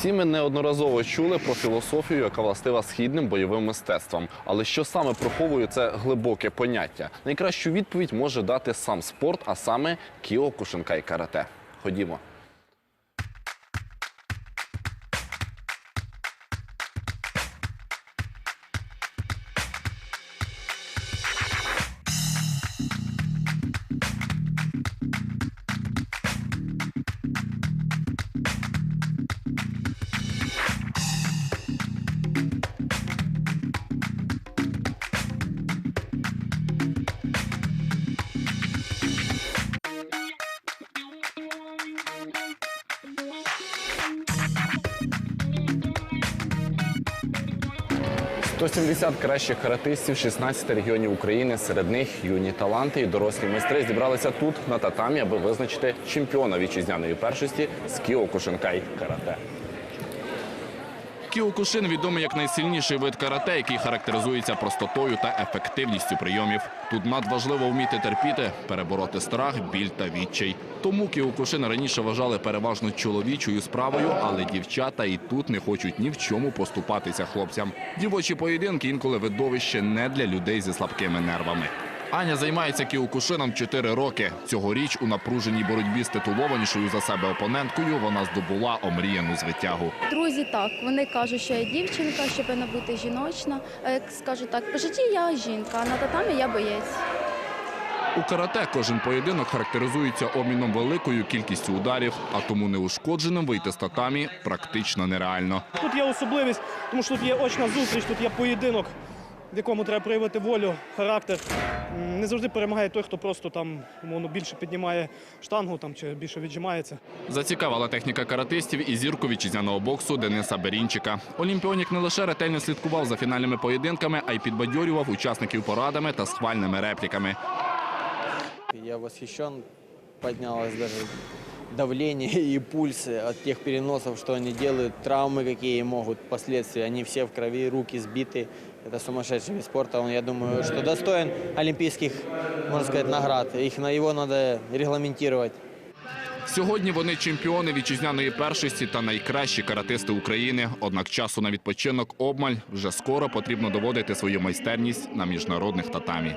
Всі ми неодноразово чули про філософію, яка властива східним бойовим мистецтвам. Але що саме приховує це глибоке поняття? Найкращу відповідь може дати сам спорт, а саме кіо, і карате. Ходімо. – 170 кращих каратистів 16 регіонів України. Серед них юні таланти і дорослі майстри зібралися тут на татамі, аби визначити чемпіона вітчизняної першості з кіо Кушенкай карате. Кіокушин відомий як найсильніший вид карате, який характеризується простотою та ефективністю прийомів. Тут надважливо вміти терпіти, перебороти страх, біль та відчай. Тому кіокушин раніше вважали переважно чоловічою справою, але дівчата і тут не хочуть ні в чому поступатися хлопцям. Дівочі поєдинки інколи видовище не для людей зі слабкими нервами. Аня займається кіокушином 4 роки. Цьогоріч у напруженій боротьбі з титулованішою за себе опоненткою вона здобула омріяну звитягу. Друзі, так, вони кажуть, що я дівчинка, що повинна бути жіночна. А як скажу так, по житті я жінка, а на татамі я боєць. У карате кожен поєдинок характеризується обміном великою кількістю ударів, а тому неушкодженим вийти з татамі практично нереально. Тут є особливість, тому що тут є очна зустріч, тут є поєдинок, в якому треба проявити волю, характер. Не завжди перемагає той, хто просто там умовно, більше піднімає штангу там, чи більше віджимається. Зацікавила техніка каратистів і зірку вітчизняного боксу Дениса Берінчика. Олімпіонік не лише ретельно слідкував за фінальними поєдинками, а й підбадьорював учасників порадами та схвальними репліками. Я восхищен, поднялось даже давление и пульсы от тех переносов, что они делают, травмы какие могут, последствия. Они все в крови, руки сбиты. Это сумасшедший вид спорта. Он, я думаю, что достоин олимпийских, можно сказать, наград. Их на его надо регламентировать. Сьогодні вони чемпіони вітчизняної першості та найкращі каратисти України. Однак часу на відпочинок обмаль вже скоро потрібно доводити свою майстерність на міжнародних татамі.